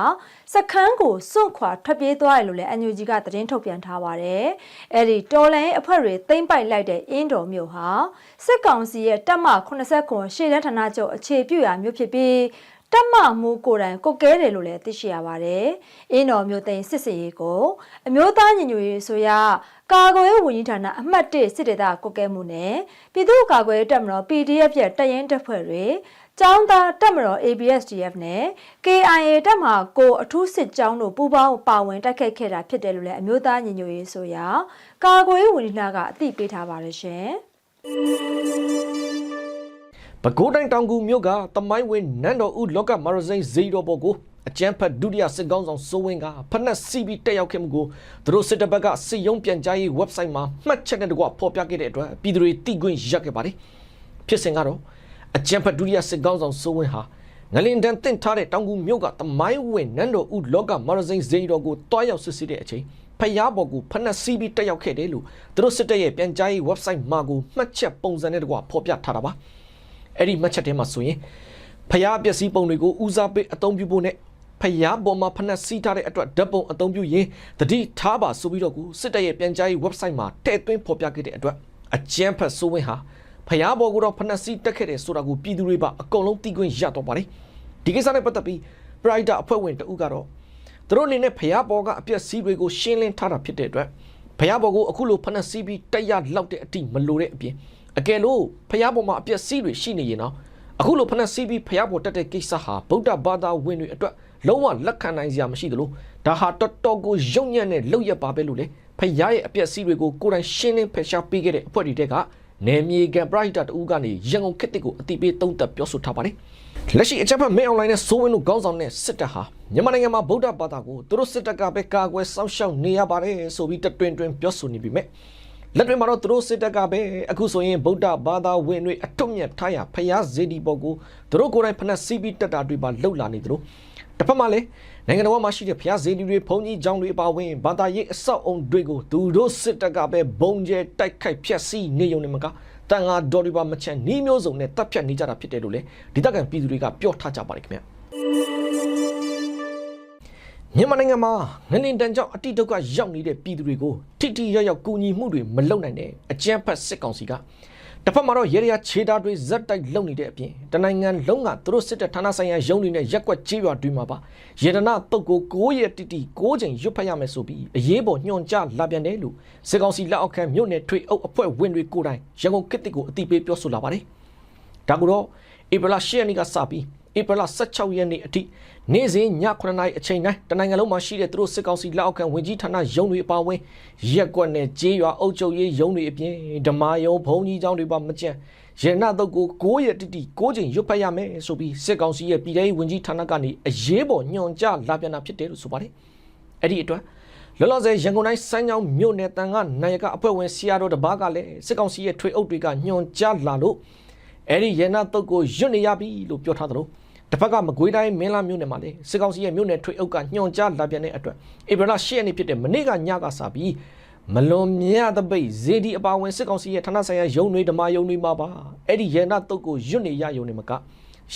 စခန်းကိုစွန့်ခွာထွက်ပြေးသွားတယ်လို့လည်း NUG ကသတင်းထုတ်ပြန်ထားပါတယ်။အဲဒီတော်လိုင်းအဖွဲ့တွေသိမ့်ပိုက်လိုက်တဲ့အင်းတော်မြို့ဟာစစ်ကောင်စီရဲ့တပ်မ89ရှေ့တန်းဌာနချုပ်အခြေပြုရာမြို့ဖြစ်ပြီးတက်မမှုကိုယ်တိုင်ကုတ်ကဲတယ်လို့လည်းသိရှိရပါတယ်။အင်းတော်မျိုးသိန်းစစ်စင်ရေးကိုအမျိုးသားညီညွတ်ရေးဆိုရ ကာကွယ်ရေးဝန်ကြီးဌာနအမှတ်၁စစ်ဒေသကုတ်ကဲမှုနဲ့ပြည်သူ့ကာကွယ်ရေးတပ်မတော် PDF ရဲ့တရင်တပ်ဖွဲ့တွေကျောင်းသားတပ်မတော် ABSDF နဲ့ KIA တပ်မှကိုအထူးစစ်ကြောင်းတို့ပူးပေါင်းပါဝင်တိုက်ခိုက်ခဲ့တာဖြစ်တယ်လို့လည်းအမျိုးသားညီညွတ်ရေးဆိုရကာကွယ်ရေးဝန်ကြီးဌာနကအသိပေးထားပါတယ်ရှင်။ပဲခူးတိုင်းတောင်ကူမြို့ကတမိုင်းဝင်နန်းတော်ဦးလောကမာရစိန်ဇီတော်ပေါ်ကို အကျန်းဖတ်ဒုတိယစစ်ကောင်းဆောင်စိုးဝင်းကဖက်နက်စီဘီတက်ရောက်ခဲ့မှုကိုသူတို့စစ်တပ်ဘက်ကစစ်ရုံးပြန်ကြားရေး website မှာမှတ်ချက်နဲ့တကွဖော်ပြခဲ့တဲ့အတွက်ပြည်သူတွေတိကွင်းရက်ခဲ့ပါတယ်ဖြစ်စဉ်ကတော့အကျန်းဖတ်ဒုတိယစစ်ကောင်းဆောင်စိုးဝင်းဟာငလင်တန်တင့်ထားတဲ့တောင်ကူမြို့ကတမိုင်းဝင်နန်းတော်ဦးလောကမာရစိန်ဇီတော်ကိုတွားရောက်စစ်ဆေးတဲ့အချိန်ဖျားပေါ်ကိုဖက်နက်စီဘီတက်ရောက်ခဲ့တယ်လို့သူတို့စစ်တပ်ရဲ့ပြန်ကြားရေး website မှာကိုမှတ်ချက်ပုံစံနဲ့တကွဖော်ပြထားတာပါအဲ့ဒီမှတ်ချက်ထဲမှာဆိုရင်ဖျားပျက်စီးပုံတွေကိုဦးစားပေးအသုံးပြုဖို့နဲ့ ဖျားပေါ်မှာဖနက်စီးထားတဲ့အတွက်ဓာတ်ပုံအသုံးပြုရင်တတိထားပါဆိုပြီးတော့ကိုစစ်တပ်ရဲ့ပြန်ကြားရေး website မှာထည့်သွင်းဖော်ပြခဲ့တဲ့အတွက်အကျန်းဖတ်ဆိုးဝင်းဟာဖျားပေါ်ကတော့ဖနက်စီးတက်ခဲ့တယ်ဆိုတာကိုပြည်သူတွေပါအကုန်လုံးသိခွင့်ရတော့ပါတယ်ဒီကိစ္စနဲ့ပတ်သက်ပြီး Pride အဖွဲ့ဝင်တဦးကတော့သူတို့အနေနဲ့ဖျားပေါ်ကအပျက်စီးတွေကိုရှင်းလင်းထားတာဖြစ်တဲ့အတွက်ဖျားပေါ်ကိုအခုလိုဖနက်စီးပြီးတက်ရလောက်တဲ့အထိမလိုတဲ့အပြင်အကယ်လို့ဖျားပေါ်မှာအပျက်စီးတွေရှိနေရင်တော့အခုလိုဖနက်စီးပြီးဖျားပေါ်တက်တဲ့ကိစ္စဟာဗုဒ္ဓဘာသာဝင်တွေအတွက် လုံးဝလက်ခံနိုင်စရာမရှိသလိုဒါဟာတော်တော်ကိုယုံညံ့တဲ့လောက်ရပါပဲလို့လေဖျားရဲ့အပြက်စီးတွေကိုကိုယ်တိုင်ရှင်းလင်းဖယ်ရှားပေးခဲ့တဲ့အဖွဲ့တွေတက်ကနေမြေကန်ပရိုက်တာတူကနေရန်ကုန်ခေတ်တစ်ကိုအတိပေးသုံးသပ်ပြောဆိုထားပါတယ်လက်ရှိအချက်ဖက်မင်းအွန်လိုင်းနဲ့စိုးဝင်းတို့ခေါင်းဆောင်တဲ့စစ်တပ်ဟာမြန်မာနိုင်ငံမှာဗုဒ္ဓဘာသာကိုသူတို့စစ်တပ်ကပဲကာကွယ်စောင့်ရှောက်နေရပါတယ်ဆိုပြီးတတွင်တွင်ပြောဆိုနေပြီမဲ့ လက်တွေမှာတော့သူတို့စစ်တပ်ကပဲအခုဆိုရင်ဗုဒ္ဓဘာသာဝင်တွေအထွတ်မြတ်ထားရဖျားဇေဒီပေါ်ကိုသူတို့ကိုယ်တိုင်ဖဏစီးပြီးတက်တာတွေပါလှုပ်လာနေသလိုတစ်ဖက်မှာလည်းနိုင်ငံတော်မှာရှိတဲ့ဖျားဇေဒီတွေဘုံကြီးကျောင်းတွေပါဝင်ဘာသာရေးအဆောက်အုံတွေကိုသူတို့စစ်တပ်ကပဲဘုံကျဲတိုက်ခိုက်ဖျက်ဆီးနေုံနဲ့မကတန်ဃာတော်တွေပါမချန်နှီးမျိုးစုံနဲ့တပ်ဖြတ်နေကြတာဖြစ်တယ်လို့လေဒေသခံပြည်သူတွေကပြောထားကြပါတယ်ခင်ဗျာ မြန်မာနိုင်ငံမှာငလင်တန်ကြောင့်အတိဒုက္ခရောက်နေတဲ့ပြည်သူတွေကိုထိထိရောက်ရောက်ကူညီမှုတွေမလုပ်နိုင်တဲ့အကြမ်းဖက်စစ်ကောင်စီကတစ်ဖက်မှာတော့ရေရရခြေသားတွေဇက်တိုက်လုံနေတဲ့အပြင်တနိုင်ငံလုံးကသူတို့စစ်တပ်ဌာနဆိုင်ရာရုံးတွေနဲ့ရက်ကွက်ကြေးရွာတွေမှာပါရေဒနာတုတ်ကို9ရက်တိတိ9ချိန်ရွတ်ဖတ်ရမယ်ဆိုပြီးအရေးပေါ်ညွှန်ကြားလာပြန်တယ်လို့စစ်ကောင်စီလက်အောက်ခံမြို့နယ်ထွေအုပ်အဖွဲ့ဝင်တွေကိုယ်တိုင်ရန်ကုန်ကစ်တစ်ကိုအတိပေးပြောဆိုလာပါတယ်ဒါကူတော့ဧပြီလ10ရက်နေ့ကစပြီး ဧပြီလ16ရက်နေ့အထိနေ့စဉ်ည9:00နာရီအချိန်တိုင်းတနိုင်ငံလုံးမှာရှိတဲ့သူတို့စစ်ကောင်စီလက်အောက်ခံဝင်ကြီးဌာနရုံးတွေအပါအဝင်ရက်ကွက်နဲ့ကြေးရွာအုပ်ချုပ်ရေးရုံးတွေအပြင်ဓမ္မယုံဘုံကြီးကျောင်းတွေပါမကြံရဏတုတ်ကို9ရက်တိတိ9ချိန်ရွတ်ဖတ်ရမယ်ဆိုပြီးစစ်ကောင်စီရဲ့ပြည်ထောင်ဝင်ကြီးဌာနကနေအရေးပေါ်ညွှန်ကြားလာပြန်တာဖြစ်တယ်လို့ဆိုပါတယ်အဲ့ဒီအတွက်လောလောဆယ်ရန်ကုန်တိုင်းစမ်းချောင်းမြို့နယ်တန်ကနိုင်ရကအဖွဲ့ဝင်ဆီယာတော်တပားကလည်းစစ်ကောင်စီရဲ့ထွေအုပ်တွေကညွှန်ကြားလာလို့ အဲ့ဒီရဏတုတ်ကိုရွတ်နေရပြီလို့ပြောထားသလိုတစ်ဖက်ကမကွေးတိုင်းမင်းလာမြို့နယ်မှာလေစစ်ကောင်စီရဲ့မြို့နယ်ထွေအုပ်ကညွှန်ကြားလာပြန်တဲ့အတွက်ဧပြီလ10ရက်နေ့ဖြစ်တဲ့မနေ့ကညကစပြီးမလွန်မြတ်တပိတ်ဇေဒီအပါဝင်စစ်ကောင်စီရဲ့ဌာနဆိုင်ရာရုံးတွေဓမ္မရုံးတွေမှာပါအဲ့ဒီရဏတုတ်ကိုရွတ်နေရရုံတွေမက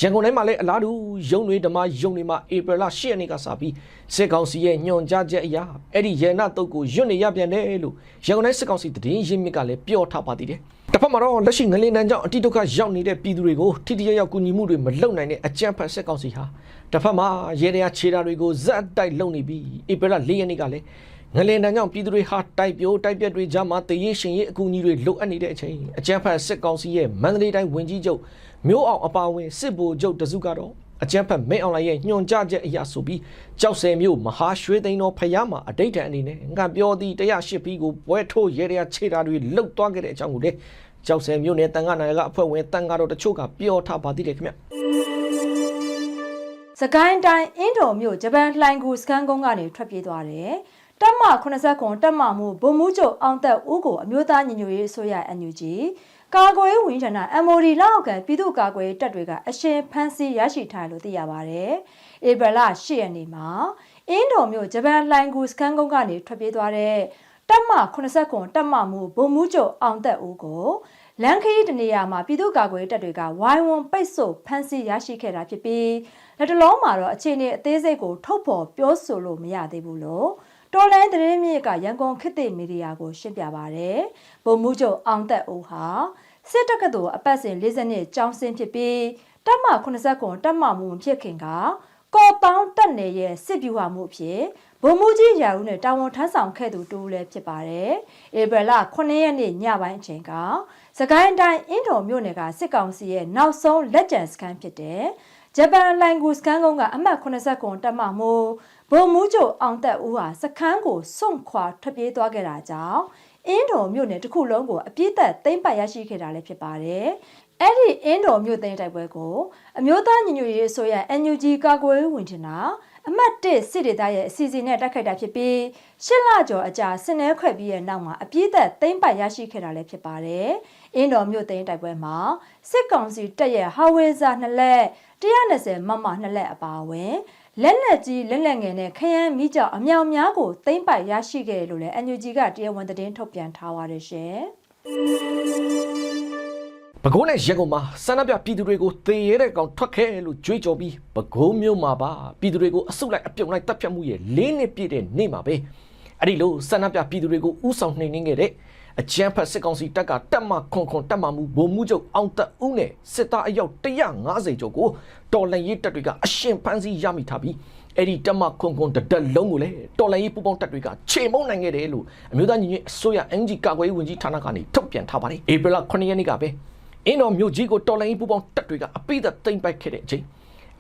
ရန်ကုန်တိုင်းမှာလည်းအလားတူရုံးတွေဓမ္မရုံးတွေမှာဧပြီလ10ရက်နေ့ကစပြီးစစ်ကောင်စီရဲ့ညွှန်ကြားချက်အရအဲ့ဒီရဏတုတ်ကိုရွတ်နေရပြန်တယ်လို့ရန်ကုန်တိုင်းစစ်ကောင်စီတည်င်းရင်းမြစ်ကလည်းပြောထားပါသေးတယ်တစ်ဖက်မှာတော့လက်ရှိငလင်တန်းကြောင့်အတိဒုက္ခရောက်နေတဲ့ပြည်သူတွေကိုထိတိယရောက်ကူညီမှုတွေမလုပ်နိုင်တဲ့အကြမ်းဖက်စစ်ကောင်စီဟာတစ်ဖက်မှာရေတရာခြေတာတွေကိုဇက်တိုက်လုံနေပြီးဧပြီလ၄ရက်နေ့ကလည်း ငလင်တန်းကြောင့်ပြည်သူတွေဟာတိုက်ပြိုးတိုက်ပြက်တွေကြားမှာတရေရှင်ရဲ့အကူအညီတွေလိုအပ်နေတဲ့အချိန်အကြမ်းဖက်စစ်ကောင်စီရဲ့မန္တလေးတိုင်းဝင်ကြီးချုပ်မျိုးအောင်အပါဝင်စစ်ဗိုလ်ချုပ်တစုကတော့အကြမ်းဖက်မင်းအောင်လိုင်ရဲ့ညွှန်ကြားချက်အရာဆိုပြီးကြောက်စဲမျိုးမဟာရွှေသိန်းတော်ဖျားမှာအတိတ်တန်အနေနဲ့ငါပြောသည်108ပြီးကိုပွဲထိုးရဲရခြေတာတွေလှုပ်သွားခဲ့တဲ့အကြောင်းကိုလေကြောက်စဲမျိုးနဲ့တန်ခါနိုင်ကအဖွဲ့ဝင်တန်ခါတော်တချို့ကပြောထားပါသေးတယ်ခင်ဗျစကိုင်းတိုင်းအင်းတော်မြို့ဂျပန်လှိုင်ကူစကန်ကုန်းကနေထွက်ပြေးသွားတယ်။ တက်မ89ခွန်တက်မမှုဗိုလ်မှူးချုပ်အောင်သက်ဦးကိုအမျိုးသားညီညွတ်ရေးအစိုးရ NUG ကာကွယ်ရေးဝန်ကြီးဌာန MOD လောက်အောက်ခံပြည်သူ့ကာကွယ်ရေးတပ်တွေကအရှင်ဖမ်းဆီးရရှိထားတယ်လို့သိရပါဗျ။ဧပြီလ10ရက်နေ့မှာအင်းတော်မြို့ဂျပန်လှိုင်ကူစကန်ကုန်းကနေထွက်ပြေးသွားတဲ့တက်မ89ခွန်တက်မမှုဗိုလ်မှူးချုပ်အောင်သက်ဦးကိုလန်ခရီးတနေရာမှာပြည်သူ့ကာကွယ်ရေးတပ်တွေကဝိုင်းဝန်းပိတ်ဆို့ဖမ်းဆီးရရှိခဲ့တာဖြစ်ပြီးလက်တလုံးမှာတော့အခြေအနေအသေးစိတ်ကိုထုတ်ဖော်ပြောဆိုလို့မရသေးဘူးလို့ တော်လိုင်းသတင်းမြစ်ကရန်ကုန်ခေတ်သစ်မီဒီယာကို ရှင်းပြပါရယ်ဗိုလ်မှူးချုပ်အောင်သက်ဦးဟာစစ်တပ်ကတော်အပတ်စဉ်40နှစ်ကျောင်းဆင်းဖြစ်ပြီးတပ်မ89ခွန်တပ်မမှုမဖြစ်ခင်ကကော်တောင်းတက်နေရဲ့စစ်ဗျူဟာမှုအဖြစ်ဗိုလ်မှူးကြီးရာဦးနဲ့တာဝန်ထမ်းဆောင်ခဲ့သူတူလည်းဖြစ်ပါတယ်ဧပြီလ9ရက်နေ့ညပိုင်းအချိန်ကစကိုင်းတိုင်းအင်းတော်မြို့နယ်ကစစ်ကောင်စီရဲ့နောက်ဆုံးလက်ကျန်စခန်းဖြစ်တဲ့ဂျပန်လိုင်ဂူစကန်ကုန်းကအမှတ်80ကွန်တက်မှမို့ ဗိုလ်မှူးချုပ်အောင်သက်ဦးဟာစခန်းကိုစွန့်ခွာထွက်ပြေးသွားခဲ့တာကြောင့်အင်းတော်မြို့နယ်တစ်ခုလုံးကိုအပြည့်သက်သိမ်းပိုက်ရရှိခဲ့တာလည်းဖြစ်ပါတယ်။အဲ့ဒီအင်းတော်မြို့သိမ်းတိုက်ပွဲကိုအမျိုးသားညီညွတ်ရေးအစိုးရ NUG ကာကွယ်ရေးဝန်ကြီးဌာနအမှတ်1စစ်ဒေသရဲ့အစီအစဉ်နဲ့တိုက်ခိုက်တာဖြစ်ပြီးရှစ်လကျော်အကြာစင်နှဲခွက်ပြီးရဲ့နောက်မှာအပြည့်သက်သိမ်းပိုက်ရရှိခဲ့တာလည်းဖြစ်ပါတယ်။အင်းတော်မြို့သိမ်းတိုက်ပွဲမှာစစ်ကောင်စီတပ်ရဲ့ဟာဝေဇာနှစ်လက်120မမနှစ်လက်အပါအဝင် လက်လက်ကြီးလက်လက်ငယ်နဲ့ခရမ်းမိကြောက်အမြောင်များကိုသိမ့်ပိုက်ရရှိခဲ့တယ်လို့လည်း NUG ကတရားဝင်သတင်းထုတ်ပြန်ထားပါတယ်ရှင်။ပဲခူးနဲ့ရန်ကုန်မှာဆန္ဒပြပြည်သူတွေကိုသေရတဲ့ကောင်ထွက်ခဲ့လို့ကြွေးကြော်ပြီးပဲခူးမြို့မှာပါပြည်သူတွေကိုအစုလိုက်အပြုံလိုက်တပ်ဖြတ်မှုရဲ့လေးနှစ်ပြည့်တဲ့နေ့မှာပဲအဲ့ဒီလိုဆန္ဒပြပြည်သူတွေကိုဥဆောင်နှိမ်နင်းခဲ့တဲ့ အကြမ်းဖက်စစ်ကောင်စီတပ်ကတက်မခွန်ခွန်တက်မမှုဗိုလ်မှူးချုပ်အောင်သက်ဦးနဲ့စစ်သားအယောက်150ကျော်ကိုတော်လှန်ရေးတပ်တွေကအရှင်ဖမ်းဆီးရမိထားပြီးအဲ့ဒီတက်မခွန်ခွန်တဒက်လုံးကိုလည်းတော်လှန်ရေးပူပေါင်းတပ်တွေကခြေမုံနိုင်ခဲ့တယ်လို့အမျိုးသားညီညွတ်အစိုးရ NG ကာကွယ်ရေးဝန်ကြီးဌာနကနေထုတ်ပြန်ထားပါတယ်ဧပြီလ9ရက်နေ့ကပဲအင်းတော်မြို့ကြီးကိုတော်လိုင်းပူပေါင်းတပ်တွေကအပိသက်သိမ်းပိုက်ခဲ့တဲ့အချိန်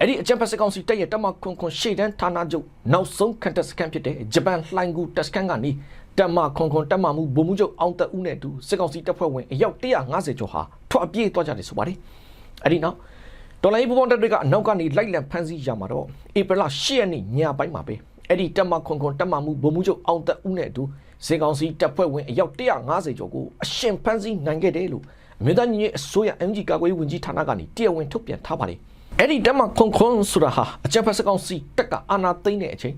အဲ့ဒီအကြံဖက်စကောင်စီတပ်ရဲ့တမခွန်ခွန်ရှေ့တန်းဌာနချုပ်နောက်ဆုံးခံတပ်စခန်းဖြစ်တဲ့ဂျပန်လှိုင်ကူတပ်စခန်းကနေတမခွန်ခွန်တမမှုဗိုလ်မှူးချုပ်အောင်သက်ဦးနဲ့အတူစစ်ကောင်စီတပ်ဖွဲ့ဝင်အယောက်150ကျော်ဟာထွက်ပြေးသွားကြတယ်ဆိုပါတယ်အဲ့ဒီနောက်တော်လိုင်းပူပေါင်းတပ်တွေကအနောက်ကနေလိုက်လံဖမ်းဆီးရမှာတော့ဧပြီလ10ရက်နေ့ညပိုင်းမှာပဲအဲ့ဒီတမခွန်ခွန်တမမှုဗိုလ်မှူးချုပ်အောင်သက်ဦးနဲ့အတူစစ်ကောင်စီတပ်ဖွဲ့ဝင်အယောက်150ကျော်ကိုအရှင်ဖမ်းဆီးနိုင်ခဲ့တယ်လို့အမျိုးသားညီညွတ်ရေးအစိုးရ MG ကာကွယ်ရေးဝန်ကြီးဌာနကနေတရားဝင်ထုတ်ပြန်ထားပါတယ်။ အဲ့ဒီတက်မှခွန်ခွန်ဆိုတာဟာအကြံဖက်စကောင်စီတက်ကအာနာသိမ့်တဲ့အချိန်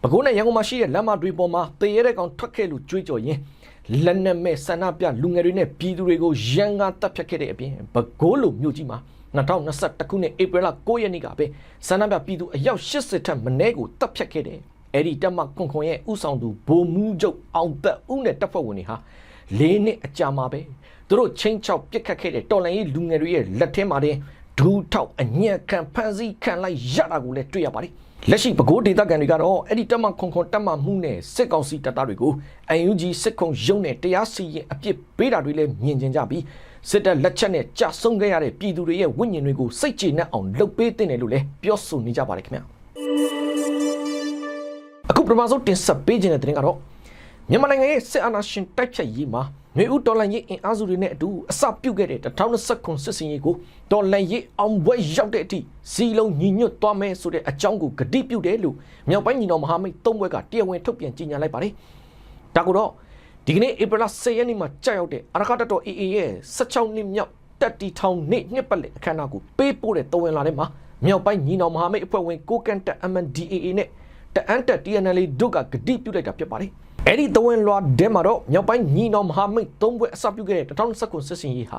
ပဲခူးနဲ့ရန်ကုန်မှာရှိတဲ့လမ်းမတွေပေါ်မှာတရေတဲ့ကောင်ထွက်ခဲ့လို့ကြွေးကြော်ရင်းလက်နက်မဲ့ဆန္ဒပြလူငယ်တွေနဲ့ပြည်သူတွေကိုရန်ကားတပ်ဖြတ်ခဲ့တဲ့အပြင်ပဲခူးလိုမြို့ကြီးမှာ2021ခုနှစ်ဧပြီလ9ရက်နေ့ကပဲဆန္ဒပြပြည်သူအယောက်80ထက်မနည်းကိုတပ်ဖြတ်ခဲ့တယ်။အဲ့ဒီတက်မှခွန်ခွန်ရဲ့ဥဆောင်သူဗိုလ်မှူးချုပ်အောင်သက်ဦးနဲ့တပ်ဖွဲ့ဝင်တွေဟာလေးနှစ်အကြာမှာပဲသူတို့ချင်းချောက်ပြစ်ခတ်ခဲ့တဲ့တော်လန်ရေးလူငယ်တွေရဲ့လက်ထဲမှာတင် ဒူးထောက်အညံ့ခံဖန်စီခံလိုက်ရတာကိုလည်းတွေ့ရပါတယ်လက်ရှိပဲခူးဒေသခံတွေကတော့အဲ့ဒီတက်မခွန်ခွန်တက်မမှုနဲ့စစ်ကောင်စီတပ်သားတွေကိုအန်ယူဂျီစစ်ခုံရုံးနဲ့တရားစီရင်အပြစ်ပေးတာတွေလည်းမြင်ကျင်ကြပြီးစစ်တပ်လက်ချက်နဲ့ကြာဆုံးခဲ့ရတဲ့ပြည်သူတွေရဲ့ဝိညာဉ်တွေကိုစိတ်ကျေနပ်အောင်လုပ်ပေးတဲ့တယ်လို့လည်းပြောဆိုနေကြပါတယ်ခင်ဗျာအခုပထမဆုံးတင်ဆက်ပေးခြင်းတဲ့တင်ကတော့မြန်မာနိုင်ငံရဲ့စစ်အာဏာရှင်တိုက်ဖြတ်ရေးမှာ မျိုးဦးတော်လှန်ရေးအင်အားစုတွေနဲ့အတူအစပြုတ်ခဲ့တဲ့2019စစ်စင်ရေးကိုတော်လှန်ရေးအောင်ပွဲရောက်တဲ့အထိစီလုံးညီညွတ်သွားမယ်ဆိုတဲ့အကြောင်းကိုဂတိပြုတယ်လို့မြောက်ပိုင်းညီတော်မဟာမိတ်သုံးဘွဲကတရားဝင်ထုတ်ပြန်ကြေညာလိုက်ပါတယ်။ဒါကိုတော့ဒီကနေ့ဧပြီလ10ရက်နေ့မှာကြာရောက်တဲ့အာရခတတော် AA ရဲ့16နှစ်မြောက်တက်တီထောင်နေ့နှစ်ပတ်လည်အခမ်းအနားကိုပေးပို့တဲ့တဝန်လာထဲမှာမြောက်ပိုင်းညီတော်မဟာမိတ်အဖွဲ့ဝင်ကိုကန်တက် MNDAA နဲ့တအန်တက် TNL တို့ကဂတိပြုလိုက်တာဖြစ်ပါတယ်။ အဲ့ဒီတဝန်လွာဒဲမှာတော့မြောက်ပိုင်းညီတော်မဟာမိတ်သုံးဘွဲအစပြုခဲ့တဲ့2019စစ်စင်ရေးဟာ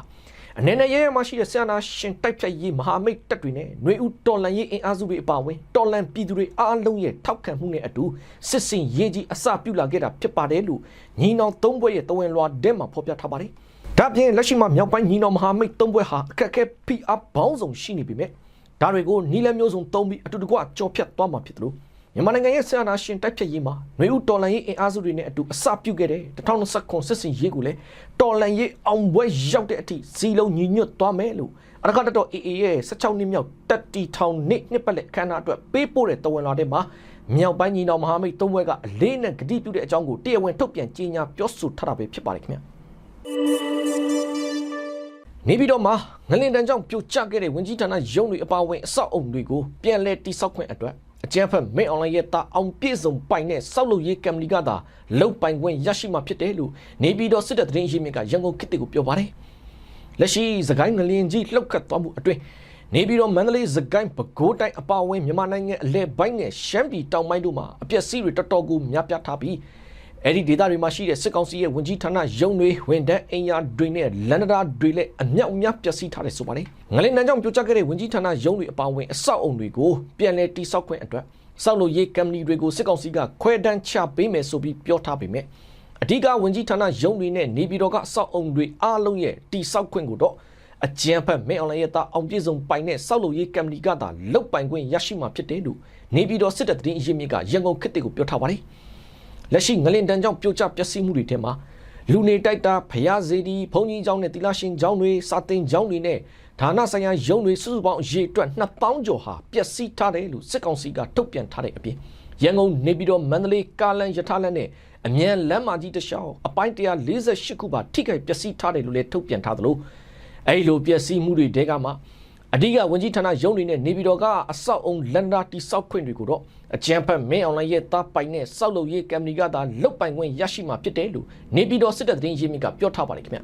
အနေနဲ့ရဲရဲမှရှိတဲ့ဆန္ဒရှင်တိုက်ဖြတ်ရေးမဟာမိတ်တပ်တွေနဲ့ຫນွေဦးတော်လန်ရေးအင်အားစုတွေအပါအဝင်တော်လန်ပြည်သူတွေအားလုံးရဲ့ထောက်ခံမှုနဲ့အတူစစ်စင်ရေးကြီးအစပြုလာခဲ့တာဖြစ်ပါတယ်လို့ညီနောင်သုံးဘွဲရဲ့တဝန်လွာဒဲမှာဖော်ပြထားပါတယ်။ဒါပြင်လက်ရှိမှာမြောက်ပိုင်းညီနောင်မဟာမိတ်သုံးဘွဲဟာအခက်အခဲဖိအားပေါင်းစုံရှိနေပြီမြဲဒါတွေကိုနီလမျိုးစုံသုံးပြီးအတူတကွကြော်ဖြတ်သွားမှာဖြစ်တယ်လို့ မြန်မာနိုင်ငံရဲ့ဆန္ဒရှင်တိုက်ဖြတ်ရေးမှာຫນွေဦးတော်လန်ရေးအင်အားစုတွေနဲ့အတူအစပြုခဲ့တဲ့2019စစ်စင်ရေးကိုလည်းတော်လန်ရေးအောင်ပွဲရောက်တဲ့အထိစီလုံးညီညွတ်သွားမယ်လို့အရကတတော် AA ရဲ့16နှစ်မြောက်တက်တီထောင်နှစ်နှစ်ပတ်လည်အခမ်းအနားအတွက်ပေးပို့တဲ့တဝန်လာတဲ့မှာမြောက်ပိုင်းညီနောင်မဟာမိတ်သုံးဘွဲကအလေးနဲ့ဂတိပြုတဲ့အကြောင်းကိုတရားဝင်ထုတ်ပြန်ကြေညာပြောဆိုထားတာပဲဖြစ်ပါတယ်ခင်ဗျာနေပြီးတော့မှငလင်တန်းကြောင့်ပြိုကျခဲ့တဲ့ဝင်ကြီးဌာနရုံးတွေအပါအဝင်အဆောက်အုံတွေကိုပြန်လည်တိစောက်ခွင့်အတွက် အကြမ်းဖက်မင်းအွန်လိုင်းရဲ့တာအောင်ပြည့်စုံပိုင်တဲ့စောက်လုပ်ရေးကမ်ပဏီကသာလုတ်ပိုင်ခွင့်ရရှိမှာဖြစ်တယ်လို့နေပြည်တော်စစ်တပ်သတင်းရင်းမြစ်ကရန်ကုန်ခေတ်ကိုပြောပါတယ်လက်ရှိသခိုင်းငလင်ကြီးလှုပ်ခတ်သွားမှုအတွင်းနေပြည်တော်မန္တလေးစကိုင်းပဲခူးတိုင်းအပါအဝင်မြန်မာနိုင်ငံအလဲပိုင်းနဲ့ရှမ်းပြည်တောင်ပိုင်းတို့မှာအပျက်စီးတွေတော်တော်ကိုများပြားထားပြီး အဲ့ဒီဒေသတွေမှာရှိတဲ့စစ်ကောင်စီရဲ့ဝင်ကြီးဌာနရုံးတွေဝန်တန်းအင်ယာတွေနဲ့လန်ဒရာတွေလည်းအမြောက်အများပျက်စီးထားတယ်ဆိုပါတယ်။ငလင်နန်းကြောင့်ပြိုကျခဲ့တဲ့ဝင်ကြီးဌာနရုံးတွေအပါအဝင်အဆောက်အုံတွေကိုပြန်လည်တိစောက်ခွင့်အတွက်စောက်လို့ရေးကမ်ပဏီတွေကိုစစ်ကောင်စီကခွဲတန်းချပေးမယ်ဆိုပြီးပြောထားပေမဲ့အဓိကဝင်ကြီးဌာနရုံးတွေနဲ့နေပြည်တော်ကအဆောက်အုံတွေအားလုံးရဲ့တိစောက်ခွင့်ကိုတော့အကြံဖက်မင်းအွန်လိုင်းရဲ့တာအောင်ပြည့်စုံပိုင်တဲ့စောက်လို့ရေးကမ်ပဏီကသာလုတ်ပိုင်ခွင့်ရရှိမှာဖြစ်တယ်လို့နေပြည်တော်စစ်တပ်သတင်းအရင်းမြစ်ကရန်ကုန်ခေတ်ကိုပြောထားပါတယ်။ လက်ရှိငလင်တန်းကြောင့်ပြိုကျပျက်စီးမှုတွေထဲမှာလူနေတိုက်တာဖျားစေတီဘုံကြီးကျောင်းနဲ့တိလာရှင်ကျောင်းတွေစာတင်ကျောင်းတွေနဲ့ဌာနဆိုင်ရာရုံးတွေစုစုပေါင်းအရေးအတွက်2000ကျော်ဟာပျက်စီးထားတယ်လို့စစ်ကောင်စီကထုတ်ပြန်ထားတဲ့အပြင်ရန်ကုန်နေပြည်တော်မန္တလေးကားလန်ရထားလန်နဲ့အမြန်လမ်းမကြီးတစ်လျှောက်အပိုင်း148ခုပါထိခိုက်ပျက်စီးထားတယ်လို့လည်းထုတ်ပြန်ထားသလိုအဲဒီလိုပျက်စီးမှုတွေတဲကမှ အဓိကဝန်ကြီးဌာနရုံးတွေနဲ့နေပြည်တော်ကအဆောက်အုံလန်ဒါတိစောက်ခွင့်တွေကိုတော့အကြံဖက်မင်းအွန်လိုင်းရဲ့သားပိုင်နဲ့စောက်လုပ်ရေးကမ်ပဏီကသာလုတ်ပိုင်ခွင့်ရရှိမှာဖြစ်တယ်လို့နေပြည်တော်စစ်တပ်သတင်းရင်းမြစ်ကပြောထားပါတယ်ခင်ဗျ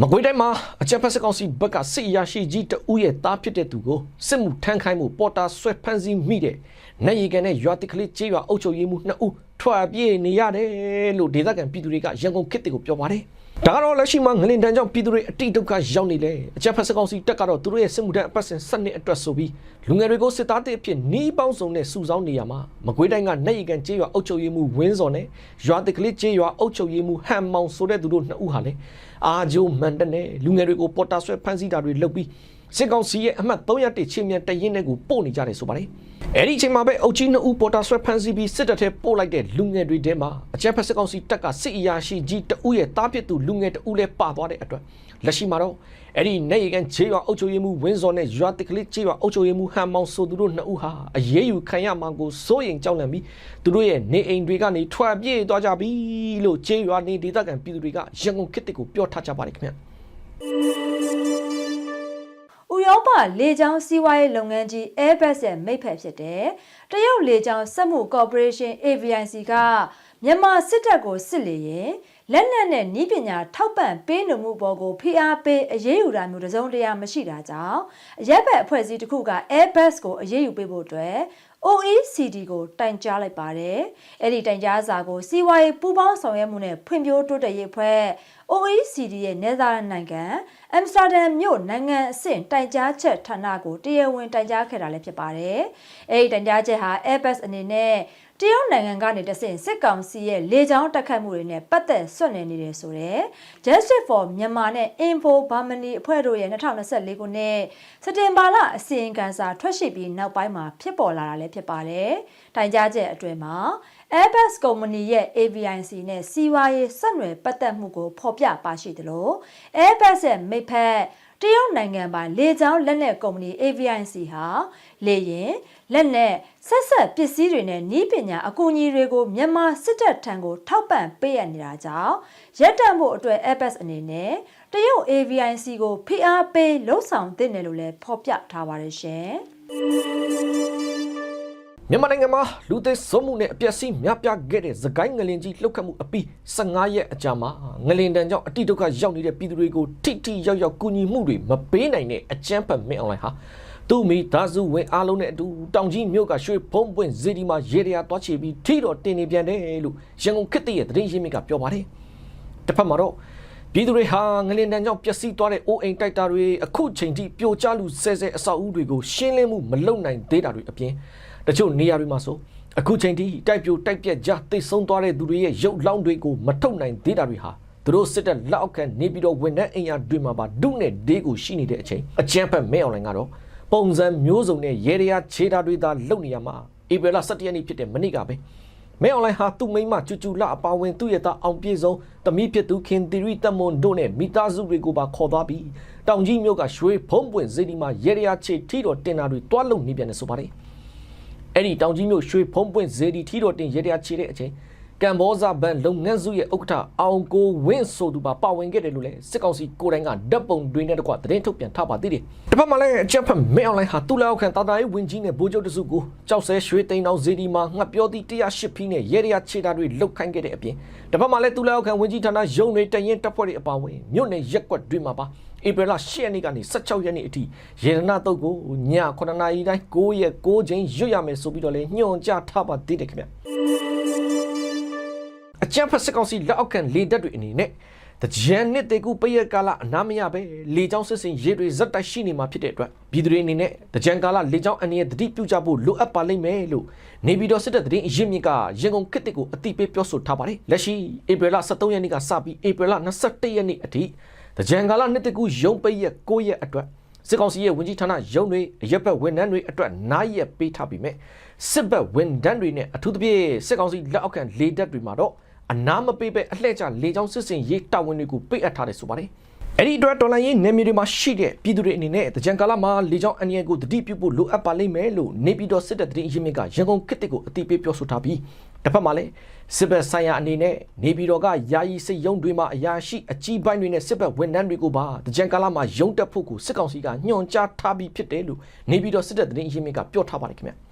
မကွေးတိုင်းမှာအကြံဖက်စကောင်စီဘက်ကစစ်ရရှိကြီးတဦးရဲ့သားဖြစ်တဲ့သူကိုစစ်မှုထမ်းခိုင်းမှုပေါ်တာဆွဲဖမ်းဆီးမိတဲ့နိုင်ရီကန်နဲ့ရွာတိကလေးကျေးရွာအုပ်ချုပ်ရေးမှုနှစ်ဦးထွက်ပြေးနေရတယ်လို့ဒေသခံပြည်သူတွေကရန်ကုန်ခေတ်တွေကိုပြောပါတယ် ဒါကတော့လက်ရှိမှာငလင်တန်းကြောင့်ပြည်သူတွေအတိတ်ဒုက္ခရောက်နေလေအကြက်ဖက်စကောင်စီတက်ကတော့သူတို့ရဲ့စစ်မှုထမ်းအပတ်စဉ်စနစ်အတွက်ဆိုပြီးလူငယ်တွေကိုစစ်သားတဲ့အဖြစ်နှီးပေါင်းစုံနဲ့စုဆောင်းနေရမှာမကွေးတိုင်းကနိုင်ရီကန်ကျေးရွာအုပ်ချုပ်ရေးမှုဝင်းစော်နဲ့ရွာတိကလေးကျေးရွာအုပ်ချုပ်ရေးမှုဟန်မောင်ဆိုတဲ့သူတို့နှစ်ဦးဟာလေအာဂျိုမန်တနဲ့လူငယ်တွေကိုပေါ်တာဆွဲဖမ်းဆီးတာတွေလုပ်ပြီး စစ်ကောင်စီရဲ့အမှတ်301ချင်းမြန်တရင်တဲ့ကိုပို့နေကြတယ်ဆိုပါတယ်အဲ့ဒီအချိန်မှာပဲအုတ်ကြီးနှစ်ဦးပေါ်တာဆွဲဖမ်းဆီးပြီးစစ်တပ်ထဲပို့လိုက်တဲ့လူငယ်တွေထဲမှာအကြမ်းဖက်စစ်ကောင်စီတပ်ကစစ်အရာရှိကြီးတဦးရဲ့တားပစ်သူလူငယ်တဦးလည်းပါသွားတဲ့အတွက်လက်ရှိမှာတော့အဲ့ဒီနေရီကန်ခြေရွာအုပ်ချုပ်ရေးမှူးဝင်းစော်နဲ့ရွာတက်ကလေးခြေရွာအုပ်ချုပ်ရေးမှူးဟန်မောင်ဆိုသူတို့နှစ်ဦးဟာအရေးယူခံရမှာကိုစိုးရိမ်ကြောက်လန့်ပြီးသူတို့ရဲ့နေအိမ်တွေကနေထွက်ပြေးသွားကြပြီလို့ခြေရွာနေဒေသခံပြည်သူတွေကရန်ကုန်ခေတ်တစ်ကိုပြောထားကြပါတယ်ခင်ဗျာ ဥရောပလေကြောင်းစီးပွားရေးလုပ်ငန်းကြီး Airbus ရဲ့မိတ်ဖက်ဖြစ်တဲ့တရုတ်လေကြောင်းစက်မှုကော်ပိုရေးရှင်း AVIC ကမြန်မာစစ်တပ်ကိုစစ်လေရင်လက်နက်နဲ့ဤပညာထောက်ပံ့ပေးနေမှုပေါ်ကိုဖိအားပေးအရေးယူတာမျိုးတစ်စုံတရာမရှိတာကြောင့်အရက်ဘက်အဖွဲ့အစည်းတစ်ခုက Airbus ကိုအရေးယူပေးဖို့အတွက် OECD ကိုတိုင်ကြားလိုက်ပါတယ်။အဲ့ဒီတိုင်ကြားစာကိုစီးပွားရေးပူးပေါင်းဆောင်ရွက်မှုနဲ့ဖွံ့ဖြိုးတိုးတက်ရေးအဖွဲ့ OECD ရဲ့နယ်သာလန်နိုင်ငံအမ်စတာဒမ်မြို့နိုင်ငံအဆင့်တိုင်ကြားချက်ဌာနကိုတရားဝင်တိုင်ကြားခဲ့တာလည်းဖြစ်ပါတယ်။အဲ့ဒီတိုင်ကြားချက်ဟာ Airbus အနေနဲ့ တရုတ်နိုင်ငံကနေတဆင့်စစ်ကောင်စီရဲ့လေကြောင်းတက်ခတ်မှုတွေနဲ့ပတ်သက်ဆွတ်နေနေတယ်ဆိုတော့ Justice for Myanmar နဲ့ Info Burmani အဖွဲ့တို့ရဲ့2024ခုနှစ်စက်တင်ဘာလအစီရင်ခံစာထွက်ရှိပြီးနောက်ပိုင်းမှာဖြစ်ပေါ်လာတာလည်းဖြစ်ပါတယ်။တိုင်ကြားချက်အတွင်းမှာ Airbus ကုမ္ပဏီရဲ့ AVIC နဲ့စီးပွားရေးဆက်နွယ်ပတ်သက်မှုကိုဖော်ပြပါရှိသလို Airbus ရဲ့မိတ်ဖက်တရုတ်နိုင်ငံပိုင်လေကြောင်းလက်နက်ကုမ္ပဏီ AVIC ဟာလေရင် လက်နက်ဆက်ဆက်ပစ္စည်းတွေနဲ့ဤပညာအကူအညီတွေကိုမြန်မာစစ်တပ်ထံကိုထောက်ပံ့ပေးရနေတာကြောင့်ရက်တံမှုအတွက် Airbus အနေနဲ့တရုတ် AVIC ကိုဖိအားပေးလှုံ့ဆော်သင့်တယ်လို့လည်းဖော်ပြထားပါတယ်ရှင်။မြန်မာနိုင်ငံမှာလူသစ်ဆုံးမှုနဲ့အပျက်စီးများပြားခဲ့တဲ့သကိုင်းငလင်ကြီးလှုပ်ခတ်မှုအပြီး15ရက်အကြာမှာငလင်တန်ကြောင့်အတိဒုက္ခရောက်နေတဲ့ပြည်သူတွေကိုထိထိရောက်ရောက်ကူညီမှုတွေမပေးနိုင်တဲ့အကြမ်းဖက်မင်းအွန်လိုင်းဟာ သူ့မိသားစုဝင်အားလုံးနဲ့အတူတောင်ကြီးမြို့ကရွှေဖုံးပွင့်ဇေဒီမှာရေတရာတွားချပြီးထိတော့တင်နေပြန်တယ်လို့ရန်ကုန်ခေတ်တရဲ့သတင်းရင်းမြစ်ကပြောပါတယ်တစ်ဖက်မှာတော့ပြည်သူတွေဟာငလင်တန်ကြောင့်ပျက်စီးသွားတဲ့အိုးအိမ်တိုက်တာတွေအခုချိန်ထိပြိုကျလူဆဲဆဲအဆောက်အဦတွေကိုရှင်းလင်းမှုမလုပ်နိုင်သေးတာတွေအပြင်တချို့နေရာတွေမှာဆိုအခုချိန်ထိတိုက်ပြိုတိုက်ပြက်ကြတိတ်ဆုံးသွားတဲ့သူတွေရဲ့ရုပ်လောင်းတွေကိုမထုတ်နိုင်သေးတာတွေဟာသူတို့စစ်တပ်လက်အောက်ခံနေပြီးတော့ဝန်ထမ်းအိမ်ယာတွေမှာပါဒုနဲ့ဒေးကိုရှိနေတဲ့အချိန်အကြမ်းဖက်မဲအွန်လိုင်းကတော့ ပုံစံမျိုးစုံနဲ့ရေရရာခြေတာတွေသာလုပ်နေရမှာဧပြီလ17ရက်နေ့ဖြစ်တဲ့မနေ့ကပဲမဲအွန်လိုင်းဟာသူ့မိမကျူကျူလာအပါဝင်သူ့ရဲ့သားအောင်ပြေဆုံးတမိဖြစ်သူခင်သီရိတက်မွန်တို့နဲ့မိသားစုတွေကိုပါခေါ်သွားပြီးတောင်ကြီးမြို့ကရွှေဖုံးပွင့်စေဒီမှာရေရရာခြေထီတော်တင်တာတွေတွားလုံနေပြန်တယ်ဆိုပါတယ်အဲ့ဒီတောင်ကြီးမြို့ရွှေဖုံးပွင့်စေဒီထီတော်တင်ရေရရာခြေတဲ့အချိန် ကမ်ဘောဇဘန်လုပ်ငန်းစုရဲ့ဥက္ကဋ္ဌအောင်ကိုဝင်းဆိုသူပါပါဝင်ခဲ့တယ်လို့လည်းစစ်ကောင်စီကိုယ်တိုင်ကဓာတ်ပုံတွေနဲ့တကွသတင်းထုတ်ပြန်ထားပါသေးတယ်။တစ်ဖက်မှာလည်းအချက်ဖက်မဲအွန်လိုင်းဟာတူလောက်ခံတာတာရေးဝင်ကြီးနဲ့ဗိုလ်ချုပ်တစုကိုကြောက်ဆဲရွှေတိန်အောင်ဇေဒီမှာငှက်ပြောသည့်108ဖီးနဲ့ရဲရရခြေတာတွေလုတ်ခိုင်းခဲ့တဲ့အပြင်တစ်ဖက်မှာလည်းတူလောက်ခံဝင်ကြီးဌာနရုံတွေတရင်တပ်ဖွဲ့တွေအပါအဝင်မြို့နယ်ရက်ကွက်တွေမှာပါဧပြီလ10ရက်နေ့ကနေ16ရက်နေ့အထိရေရနာတုတ်ကိုည9နာရီတိုင်း9ရက်9ချိန်ရွတ်ရမယ်ဆိုပြီးတော့လည်းညွှန်ကြားထားပါသေးတယ်ခင်ဗျာ အကြံဖက်စစ်ကောင်စီလက်အောက်ခံလေတပ်တွေအနေနဲ့တကြံနှစ်တေကူပရက်ကာလအနာမရပဲလေချောင်းစစ်စင်ရေတွေဇက်တိုက်ရှိနေမှာဖြစ်တဲ့အတွက်ပြည်သူတွေအနေနဲ့တကြံကာလလေချောင်းအနေနဲ့တတိပြုကြဖို့လိုအပ်ပါလိမ့်မယ်လို့နေပြည်တော်စစ်တပ်သတင်းအရင်းမြစ်ကရန်ကုန်ခေတ်တစ်ကိုအတိပေးပြောဆိုထားပါတယ်လက်ရှိဧပြီလ23ရက်နေ့ကစပြီးဧပြီလ21ရက်နေ့အထိတကြံကာလနှစ်တေကူရုံပိတ်ရက်9ရက်အတွက်စစ်ကောင်စီရဲ့ဝင်ကြီးဌာနရုံးတွေအရက်ဘက်ဝန်ထမ်းတွေအတွက်နားရက်ပေးထားပြီးမြဲစစ်ဘက်ဝန်ထမ်းတွေနဲ့အထူးသဖြင့်စစ်ကောင်စီလက်အောက်ခံလေတပ်တွေမှာတော့ အနာမပေးပဲအလှည့်ကျလေချောင်းစစ်စင်ရေးတာဝန်တွေကိုပိတ်အပ်ထားတယ်ဆိုပါတယ်အဲ့ဒီအတွက်တော်လိုင်းရေးနယ်မြေတွေမှာရှိတဲ့ပြည်သူတွေအနေနဲ့တကြံကာလမှာလေချောင်းအန်ရီကိုတတိပြုဖို့လိုအပ်ပါလိမ့်မယ်လို့နေပြည်တော်စစ်တပ်တရင်ရင်းမြစ်ကရန်ကုန်ခေတ်တစ်ကိုအတိပေးပြောဆိုထားပြီးတစ်ဖက်မှာလည်းစစ်ဘက်ဆိုင်ရာအနေနဲ့နေပြည်တော်ကယာယီစစ်ရုံးတွေမှာအရာရှိအကြီးပိုင်းတွေနဲ့စစ်ဘက်ဝန်ထမ်းတွေကိုပါတကြံကာလမှာရုံးတက်ဖို့ကိုစစ်ကောင်စီကညွှန်ကြားထားပြီးဖြစ်တယ်လို့နေပြည်တော်စစ်တပ်တရင်ရင်းမြစ်ကပြောထားပါတယ်ခင်ဗျာ